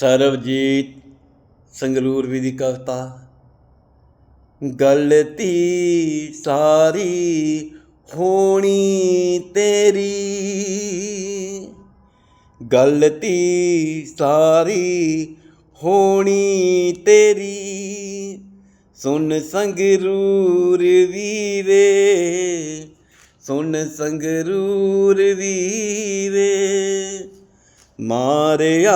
ਸਰਬਜੀਤ ਸੰਗਰੂਰਵੀ ਦੀ ਕਵਿਤਾ। ਗਲਤੀ ਸਾਰੀ ਹੋਣੀ ਤੇਰੀ। ਗਲਤੀ ਸਾਰੀ ਹੋਣੀ ਤੇਰੀ। ਸੁਣ ਸੰਗਰੂਰ ਵੀ ਵੇ ਸੁਣ ਸੰਗਰੂਰ ਵੀ ਵੇ ਮਾਰਿਆ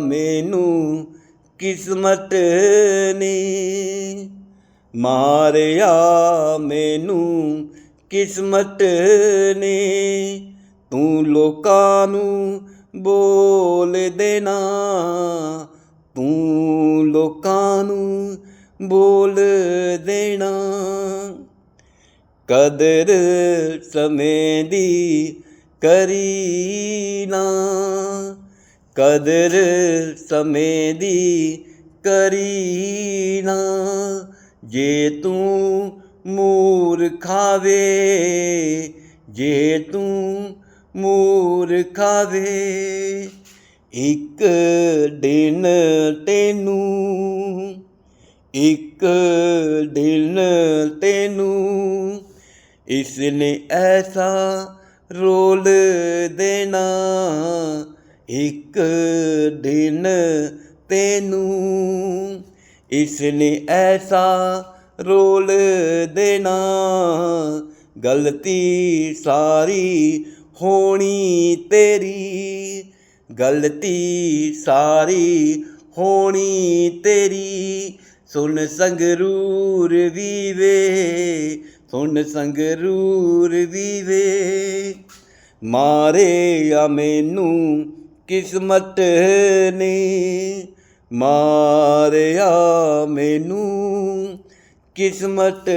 ਮੈਨੂੰ ਕਿਸਮਤ ਨੇ। ਮਾਰਿਆ ਮੈਨੂੰ ਕਿਸਮਤ ਨੇ। ਤੂੰ ਲੋਕਾਂ ਨੂੰ ਬੋਲ ਦੇਣਾ, ਤੂੰ ਲੋਕਾਂ ਨੂੰ ਬੋਲ ਦੇਣਾ। ਕਦਰ ਸਮੇਂ ਦੀ ਕਰੀਨਾ, ਕਦਰ ਸਮੇਂ ਦੀ ਕਰੀਨਾ। ਜੇ ਤੂੰ ਮੂਰਖਾਵੇ ਜੇ ਤੂੰ ਮੂਰਖਾਵੇ ਇੱਕ ਦਿਨ ਤੈਨੂੰ, ਇੱਕ ਦਿਨ ਤੈਨੂੰ, ਇਸ ਨੇ ਐਸਾ ਰੋਲ ਦੇਣਾ। ਇੱਕ ਦਿਨ ਤੈਨੂੰ ਇਸ ਨੇ ਐਸਾ ਰੋਲ ਦੇਣਾ। ਗਲਤੀ ਸਾਰੀ ਹੋਣੀ ਤੇਰੀ। ਗਲਤੀ ਸਾਰੀ ਹੋਣੀ ਤੇਰੀ। ਸੁਣ ਸੰਗਰੂਰ ਵੀ ਵੇ ਸੁਣ ਸੰਗਰੂਰ ਵੀ ਵੇ ਮਾਰੇ ਆ ਮੈਨੂੰ ਕਿਸਮਤ ਨੇ। ਮਾਰਿਆ ਮੈਨੂੰ ਕਿਸਮਤ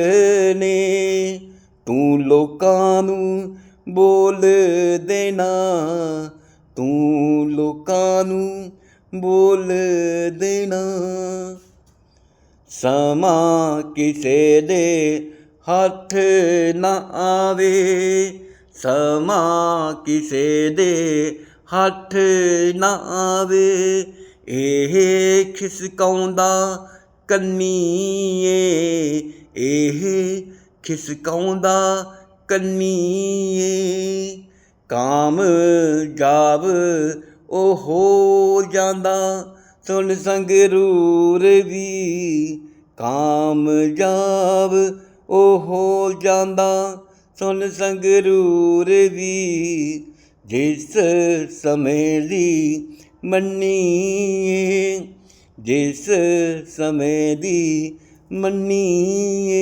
ਨੇ। ਤੂੰ ਲੋਕਾਂ ਨੂੰ ਬੋਲ ਦੇਣਾ, ਤੂੰ ਲੋਕਾਂ ਨੂੰ ਬੋਲ ਦੇਣਾ। ਸਮਾਂ ਕਿਸੇ ਦੇ ਹੱਥ ਨਾ ਆਵੇ, ਸਮਾਂ ਕਿਸੇ ਦੇ ਹੱਥ ਨਾ ਆਵੇ। ਇਹ ਖਿਸਕਾਉਂਦਾ ਕੰਨੀਏ, ਇਹ ਖਿਸਕਾਉਂਦਾ ਕੰਨੀਏ। ਕਾਮ ਜਾਬ ਉਹ ਹੋ ਜਾਂਦਾ, ਸੁਣ ਸੰਗਰੂਰ ਵੀ। ਕਾਮ ਕਾਮਯਾਬ ਉਹ ਹੋ ਜਾਂਦਾ ਸੁਣ ਸੰਗਰੂਰ ਵੀ ਜਿਸ ਸਮੇਂ ਦੀ ਮੰਨੀਏ ਜਿਸ ਸਮੇਂ ਦੀ ਮੰਨੀਏ।